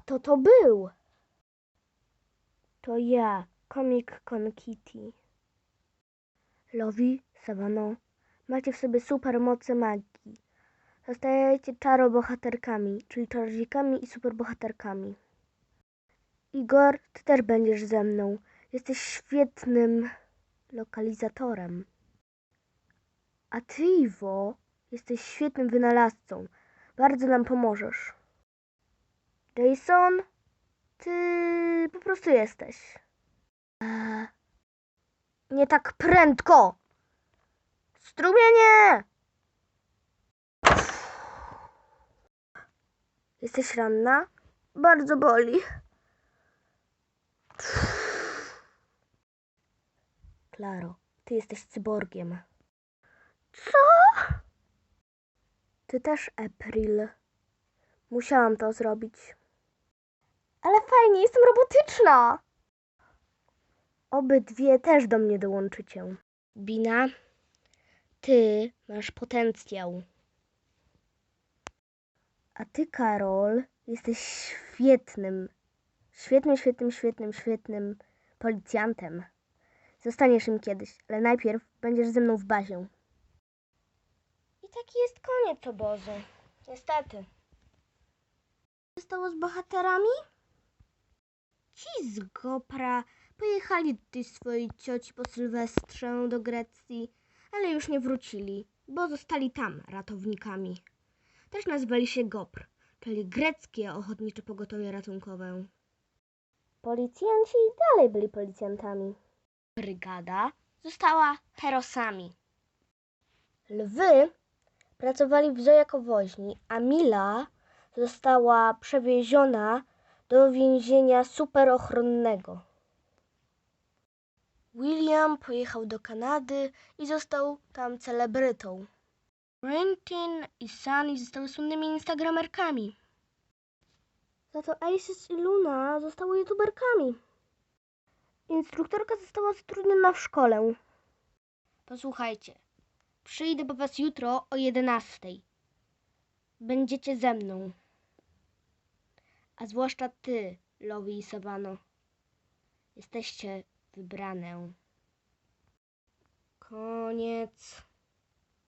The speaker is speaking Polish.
Kto to był? To ja, Comic Con Kitty. Lowi, Savano, macie w sobie supermoce magii. Zostajecie czarobohaterkami, czyli czarodziejkami i superbohaterkami. Igor, ty też będziesz ze mną. Jesteś świetnym lokalizatorem. A ty, Iwo, jesteś świetnym wynalazcą. Bardzo nam pomożesz. Jason, ty po prostu jesteś. Eee, nie tak prędko! Strumienie! Jesteś ranna? Bardzo boli. Klaro, ty jesteś cyborgiem. Co? Ty też, April. Musiałam to zrobić. Ale fajnie, jestem robotyczna. Obydwie też do mnie dołączycie. Bina, ty masz potencjał. A ty, Karol, jesteś świetnym, świetnym, świetnym, świetnym, świetnym policjantem. Zostaniesz im kiedyś, ale najpierw będziesz ze mną w bazie. I taki jest koniec obozu. Niestety. Co stało z bohaterami? Ci z Gopra pojechali do tej swojej cioci po Sylwestrze do Grecji, ale już nie wrócili, bo zostali tam ratownikami. Też nazywali się GOPR, czyli Greckie Ochotnicze Pogotowie Ratunkowe. Policjanci dalej byli policjantami. Brygada została herosami. Lwy pracowali w zoo jako woźni, a Mila została przewieziona do więzienia superochronnego. William pojechał do Kanady i został tam celebrytą. Quentin i Sunny zostały słynnymi instagramerkami. Za to Isis i Luna zostały youtuberkami. Instruktorka została zatrudniona w szkole. Posłuchajcie, przyjdę po was jutro o 11. Będziecie ze mną. A zwłaszcza ty, Lowi i Savano. Jesteście wybrane. Koniec.